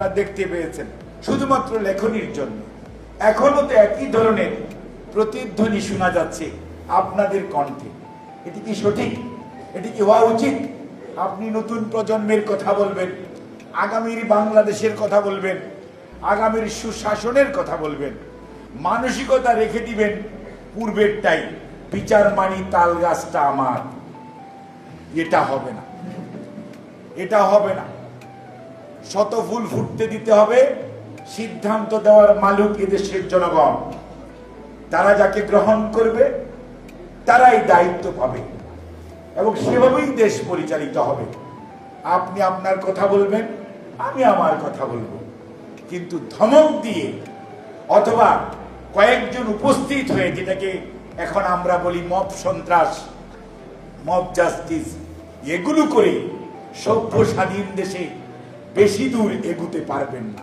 দেখতে পেয়েছেন, শুধুমাত্র লেখনির জন্য। এখনও তো একই ধরনের প্রতিধ্বনি শোনা যাচ্ছে আপনাদের কণ্ঠে। এটি কি সঠিক? এটি কি হওয়া উচিত? আপনি নতুন প্রজন্মের কথা বলবেন, আগামীর বাংলাদেশের কথা বলবেন, আগামীর সুশাসনের কথা বলবেন, মানসিকতা রেখে দিবেন পূর্বেরটাই বিচার মানি তাল গাছটা আমার। এটা হবে না। এটা হবে না। শত ফুল ফুটতে দিতে হবে। সিদ্ধান্ত দেওয়ার মালিক এদেশের জনগণ। তারা যাকে গ্রহণ করবে, তারাই দায়িত্ব পাবে এবং সেভাবেই দেশ পরিচালিত হবে। আপনি আপনার কথা বলবেন, আমি আমার কথা বলব। কিন্তু ধমক দিয়ে অথবা কয়েকজন উপস্থিত হয়ে, যেটাকে এখন আমরা বলি মব সন্ত্রাস, মব জাস্টিস, এগুলো করে সভ্য স্বাধীন দেশে বেশি দূর এগুতে পারবেন না।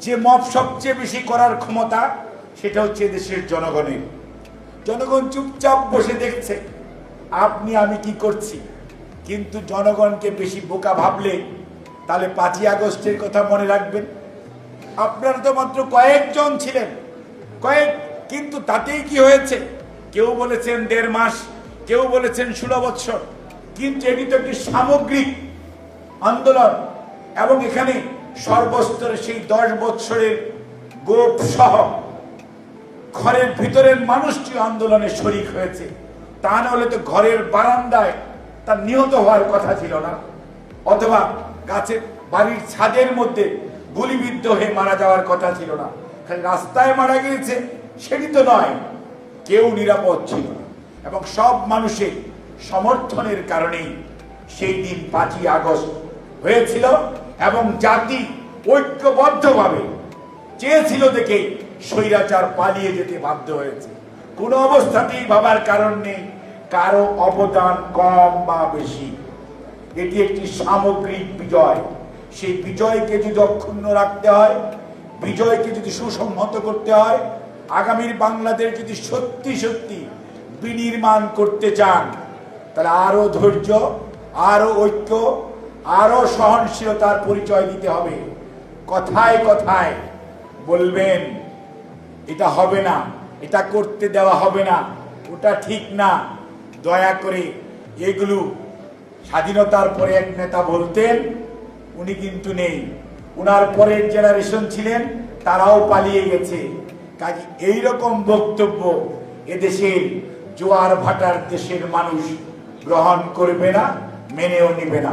যে মপ সবচেয়ে বেশি করার ক্ষমতা, সেটা হচ্ছে দেশের জনগণের। জনগণ চুপচাপ বসে দেখছে, আপনি, আমি কি করছি? কিন্তু জনগণকে বেশি বোকা ভাবলে, তাহলে পাঁচই আগস্টের কথা মনে রাখবেন। আপনারা তো মাত্র কয়েকজন ছিলেন। কয়েক, কিন্তু তাতেই কি হয়েছে? কেউ বলেছেন দেড় মাস, কেউ বলেছেন ষোলো বৎসর। কিন্তু এটি তো একটি সামগ্রিক আন্দোলন। এবং এখানে সর্বস্তরে সেই দশ বৎসরের গোপ সহ ঘরের ভিতরের মানুষটি আন্দোলনে শরিক হয়েছে। তা না হলে তো ঘরের বারান্দায় তার নিহত হওয়ার কথা ছিল না। অথবা গাছের বাড়ির ছাদের মধ্যে গুলিবিদ্ধ হয়ে মারা যাওয়ার কথা ছিল না। খালি রাস্তায় মারা গিয়েছে সেটি তো নয়, কেউ নিরাপদ ছিল না। এবং সব মানুষের সমর্থনের কারণেই সেই দিন পাঁচই আগস্ট হয়েছিল। এবং জাতি ঐক্যবদ্ধভাবে চেয়েছিল দেখে স্বৈরাচার পালিয়ে যেতে বাধ্য হয়েছে। কোনো অবস্থাতেই ভাবার কারণ নেই, কারও অবদান কম বা বেশি। এটি একটি সামগ্রিক বিজয়। সেই বিজয়কে যদি অক্ষুণ্ণ রাখতে হয়, বিজয়কে যদি সুসংহত করতে হয়, আগামীর বাংলাদেশ যদি সত্যি সত্যি বিনির্মাণ করতে চান, তাহলে আরও ধৈর্য আরও ঐক্য আরও সহনশীলতার পরিচয় দিতে হবে। কথায় কথায় বলবেন, এটা হবে না, এটা করতে দেওয়া হবে না, ওটা ঠিক না। দয়া করে এগুলো স্বাধীনতার পরে এক নেতা বলতেন, উনি কিন্তু নেই। উনার পরের জেনারেশন ছিলেন, তারাও পালিয়ে গেছে। কাজে এইরকম বক্তব্য এদেশের জোয়ার ভাটার দেশের মানুষ গ্রহণ করবে না, মেনেও নিবে না।